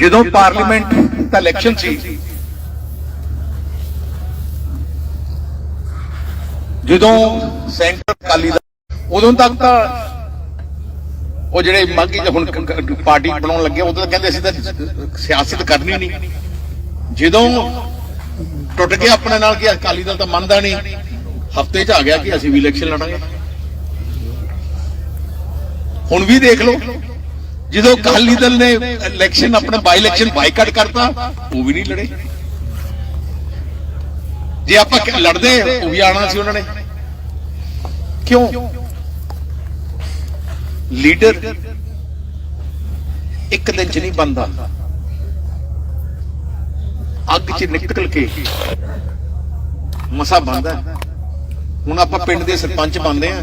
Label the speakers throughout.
Speaker 1: ਜਦੋਂ ਪਾਰਲੀਮੈਂਟ ਦਾ ਇਲੈਕਸ਼ਨ ਸੀ, ਜਦੋਂ ਸੈਂਟਰ ਅਕਾਲੀ ਦਾ ਉਦੋਂ ਤੱਕ ਤਾਂ ਉਹ ਜਿਹੜੇ ਮਾਗੀ ਹੁਣ ਪਾਰਟੀ ਬਣਾਉਣ ਲੱਗੇ, ਉਦੋਂ ਤਾਂ ਕਹਿੰਦੇ ਅਸੀਂ ਤਾਂ ਸਿਆਸਤ ਕਰਨੀ ਨਹੀਂ। ਜਦੋਂ ਟੁੱਟ ਗਿਆ ਆਪਣੇ ਨਾਲ ਕਿ ਅਕਾਲੀ ਦਲ ਤਾਂ ਮੰਨਦਾ ਨਹੀਂ, ਹਫ਼ਤੇ 'ਚ ਆ ਗਿਆ ਕਿ ਅਸੀਂ ਵੀ ਇਲੈਕਸ਼ਨ ਲੜਾਂਗੇ। ਹੁਣ ਵੀ ਦੇਖ ਲਓ। ਜਦੋਂ ਅਕਾਲੀ ਦਲ ਨੇ ਇਲੈਕਸ਼ਨ ਆਪਣਾ ਬਾਈ ਇਲੈਕਸ਼ਨ ਬਾਈਕਾਟ ਕਰਤਾ, ਉਹ ਵੀ ਨਹੀਂ ਲੜੇ। ਜੇ ਆਪਾਂ ਲੜਦੇ ਉਹ ਵੀ ਆਣਾ ਸੀ ਉਹਨਾਂ ਨੇ। ਕਿਉਂ? ਲੀਡਰ ਇੱਕ ਦਿਨ ਚ ਨਹੀਂ ਬੰਦਾ ਅੱਗ ਚ ਨਿਕਲ ਕੇ ਮਸਾ ਬੰਦਾ ਹੁਣ ਆਪਾਂ ਪਿੰਡ ਦੇ ਸਰਪੰਚ ਬਣਦੇ ਆ।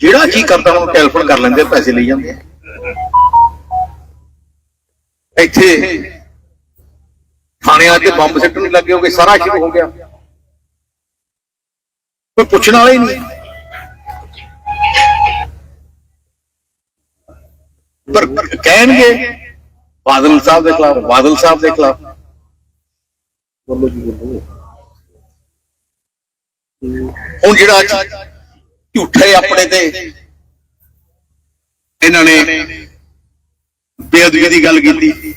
Speaker 1: ਜਿਹੜਾ ਜੀ ਕਰਦਾ ਉਹਨੂੰ ਟੈਲੀਫੋਨ ਕਰ ਲੈਂਦੇ, ਪੈਸੇ ਲਈ ਜਾਂਦੇ ਇੱਥੇ ਥਾਣਿਆਂ ਤੇ ਬੰਬ ਸਿੱਟਣ ਲੱਗੇ ਹੋਗੇ, ਸਾਰਾ ਸ਼ੁਰੂ ਹੋ ਗਿਆ। ਕੋਈ ਪੁੱਛਣ ਵਾਲਾ ਹੀ ਨਹੀਂ। ਪਰ ਕਹਿਣਗੇ, ਬਾਦਲ ਸਾਹਿਬ ਦੇ ਖਿਲਾਫ, ਬਾਦਲ ਸਾਹਿਬ ਦੇ ਖਿਲਾਫ। ਬੋਲੋ ਜੀ, ਬੋਲੋ। ਹੁਣ ਜਿਹੜਾ ਝੂਠੇ ਆਪਣੇ ਤੇ। ਇਹਨਾਂ ਨੇ ਬੇਅਦਬੀ ਦੀ ਗੱਲ ਕੀਤੀ।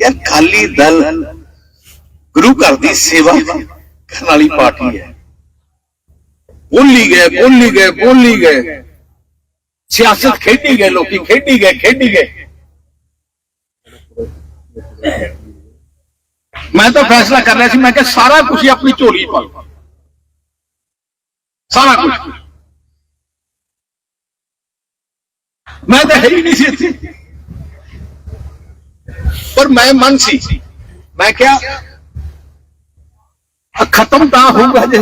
Speaker 1: ਯਾਰ, ਖਾਲੀ ਦਲ ਗੁਰੂ ਘਰ ਦੀ ਸੇਵਾ ਕਰਨ ਵਾਲੀ ਪਾਰਟੀ ਹੈ। ਬੋਲੀ ਗਏ ਬੋਲੀ ਗਏ ਬੋਲੀ ਗਏ। ਸਿਆਸਤ ਖੇਡੀ ਗਏ, ਲੋਕੀ ਖੇਡੀ ਗਏ ਖੇਡੀ ਗਏ। ਮੈਂ ਤਾਂ ਫੈਸਲਾ ਕਰ ਰਿਹਾ ਸੀ, ਮੈਂ ਕਿ ਸਾਰਾ ਕੁਝ ਹੀ ਆਪਣੀ ਝੋਲੀ 'ਚ ਪਾ ਲਓ। ਸਾਰਾ ਕੁਝ ਮੈਂ ਤਾਂ ਹੈ ਹੀ ਨਹੀਂ ਸੀ ਇੱਥੇ ਪਰ ਮੈਂ ਮਨ ਸੀ ਮੈਂ ਕਿਹਾ ਆ ਖਤਮ ਤਾਂ ਹੋਊਗਾ ਜੇ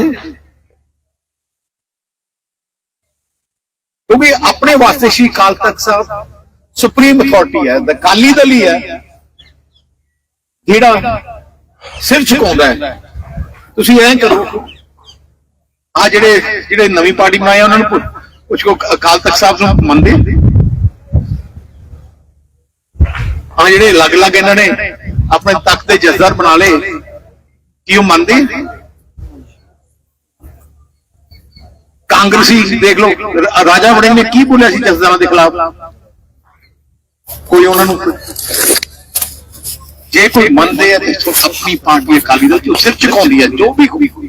Speaker 1: ਕਿਉਂਕਿ ਆਪਣੇ ਵਾਸਤੇ ਸ਼੍ਰੀ ਅਕਾਲ ਤਖਤ ਸਾਹਿਬ ਸੁਪਰੀਮ ਅਥਾਰਟੀ ਹੈ ਦ ਕਾਲੀ ਦਲ ਹੀ ਹੈ ਜਿਹੜਾ ਸਿਰ ਝੁਕਾਉਂਦਾ ਹੈ ਤੁਸੀਂ ਐਂ ਕਰੋ। ਆ ਜਿਹੜੇ ਜਿਹੜੇ ਨਵੀਂ ਪਾਰਟੀ ਬਣਾਏ ਉਹਨਾਂ ਨੂੰ ਪੁੱਛ- ਪੁੱਛੋ ਅਕਾਲ ਤਖਤ ਸਾਹਿਬ ਨੂੰ ਮੰਨਦੇ ਆ? ਜਿਹੜੇ ਅਲੱਗ-ਅਲੱਗ ਇਹਨਾਂ ਨੇ ਆਪਣੇ ਤਖਤ ਦੇ ਜਜ਼ਰ ਬਣਾ ਲਏ, ਕੀ ਉਹ ਮੰਨਦੇ ਕਾਂਗਰਸੀ ਦੇਖ ਲਓ ਰਾਜਾ ਵੜਿੰਗ ਨੇ ਕੀ ਬੋਲਿਆ ਸੀ ਜਜ਼ਦਾਰਾਂ ਦੇ ਖਿਲਾਫ? ਕੋਈ ਉਹਨਾਂ ਨੂੰ ਜੇ ਕੋਈ ਮੰਨਦੇ ਆ, ਤੇ ਆਪਣੀ ਪਾਰਟੀ ਅਕਾਲੀ ਦਲ ਤੇ ਉਹ ਸਿਰ ਝੁਕਾਉਂਦੀ ਹੈ ਜੋ ਵੀ ਕੋਈ।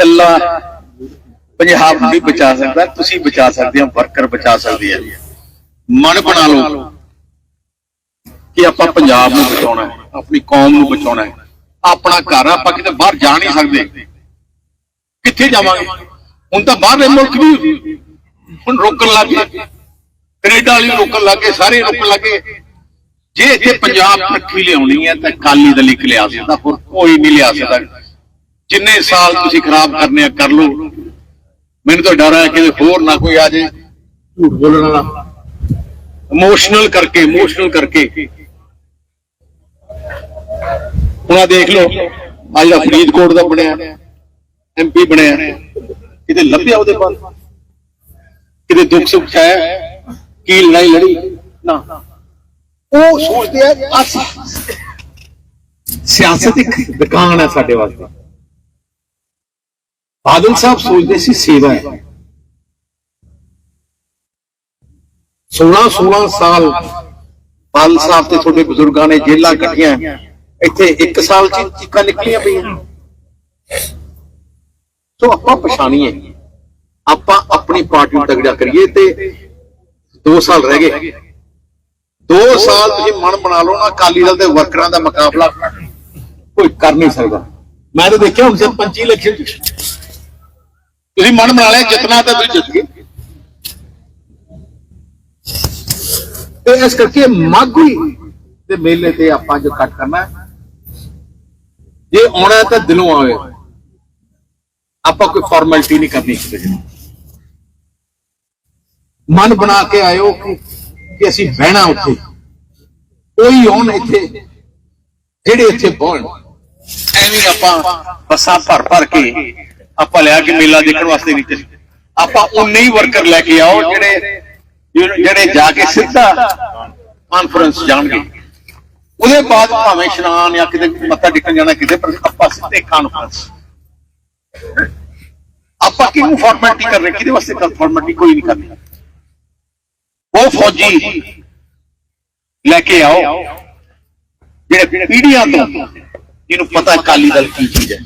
Speaker 1: ਕੱਲਾ ਪੰਜਾਬ ਨੂੰ ਨਹੀਂ ਬਚਾ ਸਕਦਾ, ਤੁਸੀਂ ਬਚਾ ਸਕਦੇ ਹੋ, ਵਰਕਰ ਬਚਾ ਸਕਦੇ ਆ ਮਨ ਬਣਾ ਲਓ ਕਿ ਆਪਾਂ ਪੰਜਾਬ ਨੂੰ ਬਚਾਉਣਾ ਹੈ, ਆਪਣੀ ਕੌਮ ਨੂੰ ਬਚਾਉਣਾ ਹੈ। ਆਪਣਾ ਘਰ ਆਪਾਂ ਕਿਤੇ ਬਾਹਰ ਜਾ ਨਹੀਂ ਸਕਦੇ। ਕਿੱਥੇ ਜਾਵਾਂਗੇ? ਹੁਣ ਤਾਂ ਬਾਹਰਲੇ ਮੁਲਕ ਵੀ ਹੁਣ ਰੋਕਣ ਲੱਗ ਗਏ। ਕੈਨੇਡਾ ਵਾਲੀ ਰੋਕਣ ਲੱਗ ਗਏ, ਸਾਰੇ ਰੋਕਣ ਲੱਗ ਗਏ। ਜੇ ਇੱਥੇ ਪੰਜਾਬ ਤਰੱਕੀ ਲਿਆਉਣੀ ਹੈ, ਤਾਂ ਕਾਲੀ ਦਲ ਇੱਕ ਲਿਆ ਸਕਦਾ, ਹੋਰ ਕੋਈ ਨਹੀਂ ਲਿਆ ਸਕਦਾ। ਜਿੰਨੇ ਸਾਲ ਤੁਸੀਂ ਖਰਾਬ ਕਰਨੇ ਆ ਕਰ ਲਓ। ਮੈਨੂੰ ਤਾਂ ਡਰ ਹੈ ਕਿ ਹੋਰ ਨਾ ਕੋਈ ਆ ਜੇ ਝੂਠ ਬੋਲਣ ਵਾਲਾ। ਇਮੋਸ਼ਨਲ ਕਰਕੇ ਇਮੋਸ਼ਨਲ ਕਰਕੇ। ਹੁਣ ਦੇਖ ਲਓ ਆ ਜਿਹੜਾ ਫਰੀਦਕੋਟ ਦਾ ਬਣਿਆ ਐਮਪੀ ਬਣਿਆ ਕਿਤੇ ਲੱਭਿਆ ਉਹਦੇ ਪਾਸ ਕਿਤੇ ਦੁੱਖ ਸੁੱਖ ਚ ਆਇਆ ਕੀ ਲੜਾਈ ਲੜੀ? ਨਾ। ਉਹ ਸੋਚਦੇ ਆ ਅਸੀਂ ਸਿਆਸਤ ਇੱਕ ਦੁਕਾਨ ਹੈ ਸਾਡੇ ਵਾਸਤੇ। ਬਾਦਲ ਸਾਹਿਬ ਸੋਚਦੇ ਸੀ ਸੇਵਾ ਹੈ। 16 16 ਸਾਲ ਬਾਦਲ ਸਾਹਿਬ ਤੇ ਤੁਹਾਡੇ ਬਜ਼ੁਰਗਾਂ ਨੇ ਜੇਲਾਂ ਕੱਟੀਆਂ। ਇੱਥੇ ਇੱਕ ਸਾਲ ਚ ਚੀਕਾਂ ਨਿਕਲੀਆਂ ਪਈਆਂ। ਸੋ ਆਪਾਂ ਪਛਾਣੀਏ। ਆਪਾਂ ਆਪਣੀ ਪਾਰਟੀ ਨੂੰ ਤਗੜਾ ਕਰੀਏ ਤੇ 2 ਸਾਲ ਰਹਿ ਗਏ। 2 ਸਾਲ ਤੁਸੀਂ ਮਨ ਬਣਾ ਲਓ ਨਾ, ਅਕਾਲੀ ਦਲ ਦੇ ਵਰਕਰਾਂ ਦਾ ਮੁਕਾਬਲਾ। ਕੋਈ ਕਰ ਨਹੀਂ ਸਕਦਾ। ਮੈਂ ਤਾਂ ਦੇਖਿਆ ਹੁਣ ਸਿਰ ਇਲੈਕਸ਼ਨ ਤੁਸੀਂ ਮਨ ਬਣਾ ਲਿਆ ਜਿਤਨਾ ਤਾਂ ਤੁਸੀਂ ਜਿੱਤ ਗਏ। ਤੇ ਇਸ ਕਰਕੇ ਮਾਘੀ ਦੇ ਮੇਲੇ ਤੇ ਆਪਾਂ ਜੋ ਕੱਟ ਕਰਨਾ ਜੇ ਆਉਣਾ ਤਾਂ ਦਿਲੋਂ ਆਵੇ ਆਪਾਂ ਕੋਈ ਫਾਰਮੈਲਿਟੀ ਨਹੀਂ ਕਰਨੀ ਕਿਸੇ ਦੀ ਮਨ ਬਣਾ ਕੇ ਆਇਓ ਕਿ ਅਸੀਂ ਬਹਿਣਾ ਉੱਥੇ। ਕੋਈ ਆਉਣ ਇੱਥੇ, ਜਿਹੜੇ ਇੱਥੇ ਬਹਿਣ ਐਵੇਂ ਆਪਾਂ ਬੱਸਾਂ ਭਰ ਭਰ ਕੇ ਆਪਾਂ ਲਿਆ ਕੇ ਮੇਲਾ ਦੇਖਣ ਵਾਸਤੇ ਨਹੀਂ ਚੱਲੇ। ਆਪਾਂ ਉਨੇ ਹੀ ਵਰਕਰ ਲੈ ਕੇ ਆਓ ਜਿਹੜੇ ਜਿਹੜੇ ਜਾ ਕੇ ਸਿੱਧਾ ਕਾਨਫਰੰਸ ਜਾਣਗੇ। ਉਹਦੇ ਬਾਅਦ ਭਾਵੇਂ ਇਸ਼ਨਾਨ ਜਾਂ ਕਿਤੇ ਮੱਥਾ ਟੇਕਣ ਜਾਣਾ, ਕਿਤੇ ਪਰ ਆਪਾਂ ਸਿੱਧੇ ਕਾਨਫਰੰਸ ਆਪਾਂ ਕਿਹਨੂੰ ਫਾਰਮੈਲਿਟੀ ਕਰ ਰਹੇ? ਕਿਹਦੇ ਵਾਸਤੇ ਕਰ ਫਾਰਮੈਲਿਟੀ ਕੋਈ ਨਹੀਂ ਕਰਨੀ। ਉਹ ਫੌਜੀ ਲੈ ਕੇ ਆਓ, ਜਿਹੜੇ ਪੀੜੀਆਂ ਤੋਂ, ਜਿਹਨੂੰ ਪਤਾ ਹੈ ਅਕਾਲੀ ਦਲ ਕੀ ਚੀਜ਼ ਹੈ।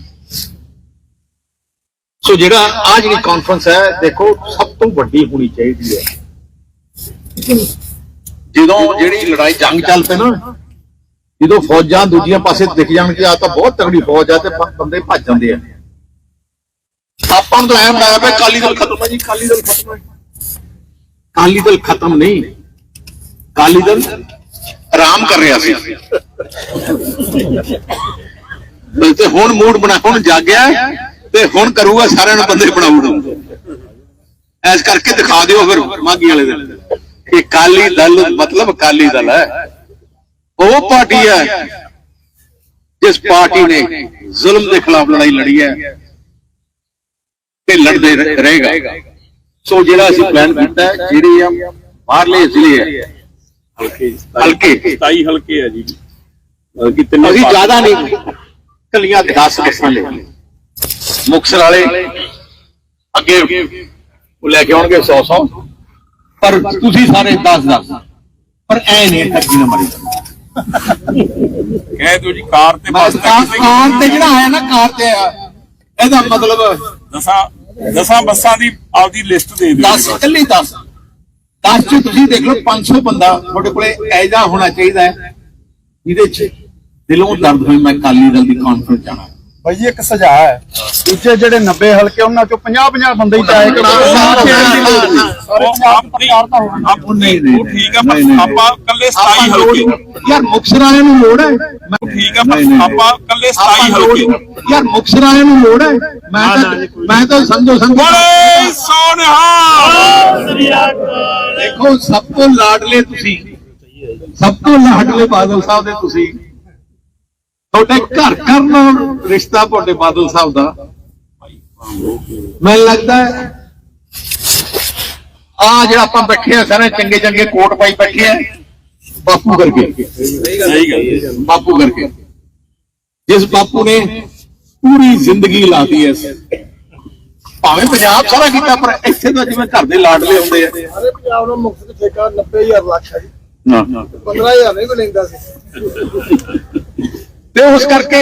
Speaker 1: ਸੋ ਜਿਹੜਾ ਆ ਜਿਹੜੀ ਕਾਨਫਰੰਸ ਹੈ, ਦੇਖੋ, ਸਭ ਤੋਂ ਵੱਡੀ ਹੋਣੀ ਚਾਹੀਦੀ ਹੈ। ਜਦੋਂ ਜਿਹੜੀ ਲੜਾਈ ਜੰਗ ਚੱਲ ਪਏ ਨਾ, ਜਦੋਂ ਫੌਜਾਂ ਦੂਜੀਆਂ ਪਾਸੇ ਦਿਖ ਜਾਣ ਕਿ ਆ ਤਾਂ ਬਹੁਤ ਤਗੜੀ ਫੌਜ ਆ ਤੇ ਬੰਦੇ ਭੱਜ ਜਾਂਦੇ ਆ। ਆਪਾਂ ਨੂੰ ਤਾਂ ਐਂ ਬਣਾਇਆ ਪਿਆ ਕਾਲੀ ਦਲ ਖਤਮ ਹੈ ਜੀ ਕਾਲੀ ਦਲ ਖਤਮ ਹੈ। ਕਾਲੀ ਦਲ ਖਤਮ ਨਹੀਂ। ਕਾਲੀ ਦਲ ਆਰਾਮ ਕਰ ਰਿਹਾ ਸੀ। ਤੇ ਹੁਣ ਮੂਡ ਬਣਾ, ਹੁਣ ਜਾਗਿਆ ਤੇ ਹੁਣ ਕਰੂਗਾ ਸਾਰਿਆਂ ਨੂੰ ਬੰਦੇ ਬਣਾਊਗਾ ਐਸ ਕਰਕੇ ਦਿਖਾ ਦਿਓ ਫਿਰ ਮਾਗੀ ਵਾਲੇ ਦਿਨ। ਕਿ ਕਾਲੀ ਦਲ ਮਤਲਬ ਕਾਲੀ ਦਲ ਹੈ। ਉਹ ਪਾਰਟੀ ਹੈ ਜਿਸ ਪਾਰਟੀ ਨੇ ਜ਼ੁਲਮ ਦੇ ਖਿਲਾਫ ਲੜਾਈ ਲੜੀ ਹੈ ਤੇ ਲੜਦੇ ਰਹੇ- ਰਹੇਗਾ। ਸੋ ਜਿਹੜਾ ਅਸੀਂ ਪਲਾਨ ਕੀਤਾ ਜਿਹੜੇ ਆ ਬਾਹਰਲੇ ਜ਼ਿਲ੍ਹੇ ਹੈ
Speaker 2: ਹਲਕੇ
Speaker 1: ਹਲਕੇ।
Speaker 2: 27 ਹਲਕੇ ਆ ਜੀ। ਕਿ ਤਿੰਨੇ
Speaker 1: ਅਸੀਂ ਜ਼ਿਆਦਾ ਨਹੀਂ ਕੱਲੀਆਂ 10 ਬੱਸਾਂ ਲੈ ਮੁਕਸਰ ਵਾਲੇ ਅੱਗੇ ਉਹ ਲੈ ਕੇ ਆਉਣਗੇ 100 100 ਪਰ ਤੁਸੀਂ ਸਾਰੇ 10 10 ਪਰ ਐ ਨਹੀਂ ਠੱਗੀ ਨਾ ਮਾਰੀ।
Speaker 2: ਕਹਿ ਦਿਓ ਜੀ ਕਾਰ ਤੇ ਬੱਸ
Speaker 1: ਕਾਰ ਤੇ ਜਿਹੜਾ ਆਇਆ ਨਾ ਕਾਰ ਤੇ ਆ ਇਹਦਾ ਮਤਲਬ
Speaker 2: ਦਸਾਂ ਦਸਾਂ ਬੱਸਾਂ ਦੀ ਆਪਦੀ ਲਿਸਟ ਦੇ ਦਿਓ।
Speaker 1: 10 ਇਕੱਲੀ 10 10 ਚ ਤੁਸੀਂ ਦੇਖ ਲਓ 500 ਬੰਦਾ ਤੁਹਾਡੇ ਕੋਲੇ ਐਜਾ ਹੋਣਾ ਚਾਹੀਦਾ ਹੈ ਜਿਹਦੇ ਚ ਦਿਲੋਂ ਦਰਦ ਹੋਈ ਮੈਂ ਕਾਲੀ ਦਲ ਦੀ ਕਾਨਫਰੰਸ ਜਾਣਾ।
Speaker 3: ਭਾਈ ਜੀ ਇੱਕ ਸੁਝਾਅ ਹੈ। ਦੂਜੇ ਜਿਹੜੇ 90 ਹਲਕੇ ਉਹਨਾਂ ਚੋਂ 50 50 ਬੰਦੇ ਹੀ ਚਾਹੇ ਕਿ ਸਾਰੇ
Speaker 2: ਉਹ ਆਪਣੀ
Speaker 1: ਉਹ ਨਹੀਂ ਨਹੀਂ
Speaker 2: ਉਹ ਠੀਕ ਆ ਪਰ ਆਪਾਂ ਕੱਲੇ 27
Speaker 1: ਆਪਾਂ ਲੋੜ-
Speaker 2: ਹਲਕੇ
Speaker 1: ਯਾਰ ਮੁਕਸਰ ਵਾਲਿਆਂ ਨੂੰ ਲੋੜ ਹੈ। ਮੈਂ-
Speaker 2: ਠੀਕ ਆ ਪਰ
Speaker 1: ਨਹੀਂ, ਨਹੀਂ,
Speaker 2: ਆਪਾਂ ਕੱਲੇ 27
Speaker 1: ਆਪਾਂ ਲੋੜ-
Speaker 2: ਹਲਕੇ
Speaker 1: ਯਾਰ ਮੁਕਸਰ ਵਾਲਿਆਂ ਨੂੰ ਲੋੜ ਹੈ। ਮੈਂ ਤਾਂ ਮੈਂ ਤਾਂ ਸਮਝੋ ਸਮਝੋ।
Speaker 2: ਬੋਲੇ ਸੋਨਹਾ
Speaker 1: ਦੇਖੋ ਸਭ ਤੋਂ ਲਾਡਲੇ ਤੁਸੀਂ। ਸਭ ਤੋਂ ਲਾਡਲੇ ਬਾਦਲ ਸਾਹਿਬ ਦੇ ਤੁਸੀਂ। ਤੁਹਾਡੇ ਘਰ ਘਰ ਨਾਲ ਰਿਸ਼ਤਾ ਤੁਹਾਡੇ ਬਾਦਲ ਸਾਹਿਬ ਦਾ? ਮੈਨੂੰ ਲੱਗਦਾ ਹੈ ਆ ਜਿਹੜਾ ਆਪਾਂ ਬੈਠੇ ਆ ਸਾਰੇ ਚੰਗੇ ਚੰਗੇ ਕੋਟ ਪਾਈ ਬੈਠੇ ਆ ਬਾਪੂ ਕਰਕੇ
Speaker 2: ਸਹੀ ਗੱਲ
Speaker 1: ਬਾਪੂ ਕਰਕੇ ਜਿਸ ਬਾਪੂ ਨੇ ਪੂਰੀ ਜ਼ਿੰਦਗੀ ਲਾਤੀ ਐ ਭਾਵੇਂ ਪੰਜਾਬ ਸਾਰਾ ਕੀਤਾ ਪਰ ਇੱਥੇ ਤਾਂ ਜਿਵੇਂ ਘਰ ਦੇ ਲਾਡਲੇ ਹੁੰਦੇ ਆ।
Speaker 3: ਸਾਰੇ ਪੰਜਾਬ ਨੂੰ ਮੁਕਤ ਠੇਕਾ 90000 ਲੱਖ ਹੈ ਜੀ।
Speaker 1: ਹਾਂ
Speaker 3: 15000 ਨਹੀਂ ਮਿਲਦਾ ਸੀ।
Speaker 1: ਤੇ ਉਸ ਕਰਕੇ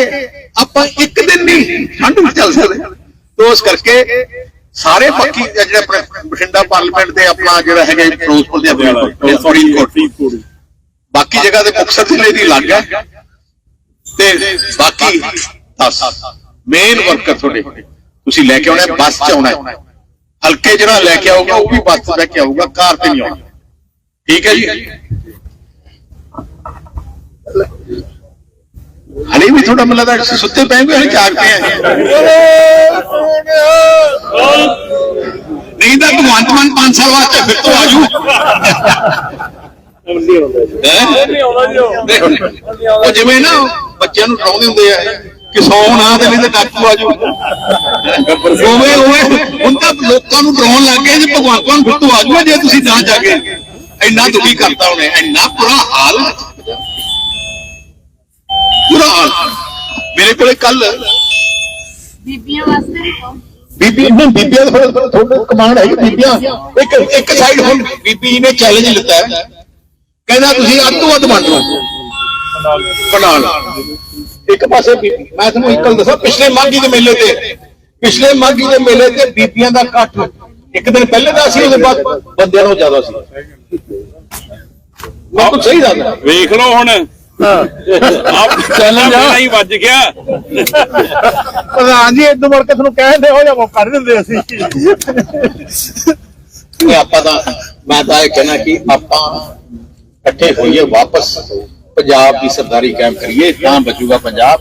Speaker 1: ਆਪਾਂ ਇੱਕ ਦਿਨ ਨਹੀਂ ਠੰਡ ਵਿੱਚ ਚੱਲ ਸਕਦੇ ਤੇ ਉਸ ਕਰਕੇ ਸਾਰੇ ਬਾਕੀ ਜਿਹੜੇ ਆਪਣੇ ਬਠਿੰਡਾ ਪਾਰਲੀਮੈਂਟ ਦੇ ਆਪਣਾ ਜਿਹੜਾ ਹੈਗਾ ਫਿਰੋਜ਼ਪੁਰ ਦੇ ਆਪਣੇ ਫਰੀਦਕੋਟ ਬਾਕੀ ਜਗ੍ਹਾ ਤੇ ਮੁਕਤਸਰ ਜ਼ਿਲ੍ਹੇ ਦੀ ਲੱਗ ਹੈ। ਤੇ ਬਾਕੀ 10 ਮੇਨ ਵਰਕਰ ਤੁਹਾਡੇ। ਤੁਸੀਂ ਲੈ ਕੇ ਆਉਣਾ ਹੈ, ਬੱਸ ਚ ਆਉਣਾ ਹੈ। ਹਲਕੇ ਜਿਹੜਾ ਲੈ ਕੇ ਆਊਗਾ ਉਹ ਵੀ ਬੱਸ ਚ ਲੈ ਕੇ ਆਊਗਾ ਕਾਰ ਤੇ ਨਹੀਂ ਆਉਣਾ। ਠੀਕ ਹੈ ਜੀ? ਹਲੇ ਵੀ ਥੋੜਾ ਮਤਲਬ ਦਾ ਸੁੱਤੇ ਪਏ ਹੋਏ ਜਾਗਦੇ ਆ। ਨਹੀਂ ਤਾਂ ਭਗਵੰਤ ਮਾਨ 5 ਸਾਲ ਵਾਸਤੇ ਫਿਰ ਤੋਂ ਆਜੂ। ਉਹ ਜਿਵੇਂ ਨਾ ਬੱਚਿਆਂ ਨੂੰ ਡਰਾਉਂਦੇ ਹੁੰਦੇ ਆ ਕਿ ਸੌ ਨਾ ਤੇ ਨਹੀਂ ਤੇ ਡਾਕੂ ਆਜੂ। ਉਵੇਂ ਉਵੇਂ। ਹੁਣ ਤਾਂ ਲੋਕਾਂ ਨੂੰ ਡਰਾਉਣ ਲੱਗ ਗਏ ਜੇ ਭਗਵੰਤ ਮਾਨ ਫਿਰ ਤੋਂ ਆਜੂ ਜੇ ਤੁਸੀਂ ਨਾ ਜਾਗੇ। ਇੰਨਾ ਦੁਖੀ ਕਰਤਾ ਉਹਨੇ, ਇੰਨਾ ਬੁਰਾ ਹਾਲ। ਹਾਲ ਮੇਰੇ ਕੋਲੇ ਕੱਲ
Speaker 4: ਬੀਬੀਆਂ ਵਾਸਤੇ।
Speaker 1: ਬੀਬੀ ਨੂੰ ਬੀਬੀਆਂ ਦਾ ਥੋੜਾ ਥੋੜਾ ਕਮਾਂਡ ਹੈ ਬੀਬੀਆਂ। ਇੱਕ ਇੱਕ ਸਾਈਡ ਹੁਣ ਬੀਬੀ ਨੇ ਚੈਲੰਜ ਲਿੱਤਾ ਹੈ। ਕਹਿੰਦਾ ਤੁਸੀਂ ਅੱਧ ਤੋਂ ਅੱਧ ਵੰਡ ਲਓ। ਪਨਾਲ ਇੱਕ ਪਾਸੇ ਬੀਬੀ ਮੈਂ ਤੁਹਾਨੂੰ ਇੱਕ ਗੱਲ ਦੱਸਾਂ ਪਿਛਲੇ ਮਾਘੀ ਦੇ ਮੇਲੇ ਤੇ ਪਿਛਲੇ ਮਾਘੀ ਦੇ ਮੇਲੇ ਤੇ ਬੀਬੀਆਂ ਦਾ ਇਕੱਠ ਇੱਕ ਦਿਨ ਪਹਿਲੇ ਦਾ ਸੀ ਉਹਦੇ ਬਾਅਦ ਬੰਦਿਆਂ ਨਾਲੋਂ ਜ਼ਿਆਦਾ ਸੀ। ਮੈਂ ਕੁਝ ਸਹੀ ਦੱਸਦਾ।
Speaker 2: ਵੇਖ ਲਓ ਹੁਣ। ਆਪ ਚੈਲੰਜ ਹੀ ਵੱਜ ਗਿਆ।
Speaker 3: ਪ੍ਰਧਾਨ ਜੀ ਇਦੋਂ ਮੁੜ ਕੇ ਤੁਹਾਨੂੰ ਕਹਿੰਦੇ ਹੋ ਜਾ ਕਰ ਦਿੰਦੇ ਅਸੀਂ।
Speaker 1: ਕਿ ਆਪਾਂ ਤਾਂ ਮੈਂ ਤਾਂ ਇਹ ਕਹਿਣਾ ਕਿ ਆਪਾਂ ਇਕੱਠੇ ਹੋਈਏ ਵਾਪਸ ਪੰਜਾਬ ਦੀ ਸਰਦਾਰੀ ਕਾਇਮ ਕਰੀਏ ਤਾਂ ਬਚੂਗਾ ਪੰਜਾਬ।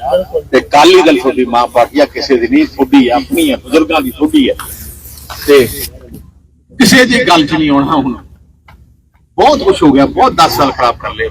Speaker 1: ਤੇ ਕਾਲੀ ਦਲ ਤੁਹਾਡੀ ਮਾਂ ਪਾਰਟੀ ਆ ਕਿਸੇ ਦੀ ਨਹੀਂ ਤੁਹਾਡੀ ਆ, ਆਪਣੀ ਹੈ ਬਜ਼ੁਰਗਾਂ ਦੀ ਤੁਹਾਡੀ ਹੈ ਤੇ ਕਿਸੇ ਦੀ ਗੱਲ 'ਚ ਨਹੀਂ ਆਉਣਾ ਹੁਣ। ਬਹੁਤ ਕੁਝ ਹੋ ਗਿਆ ਬਹੁਤ 10 ਸਾਲ ਖਰਾਬ ਕਰ ਲਏ।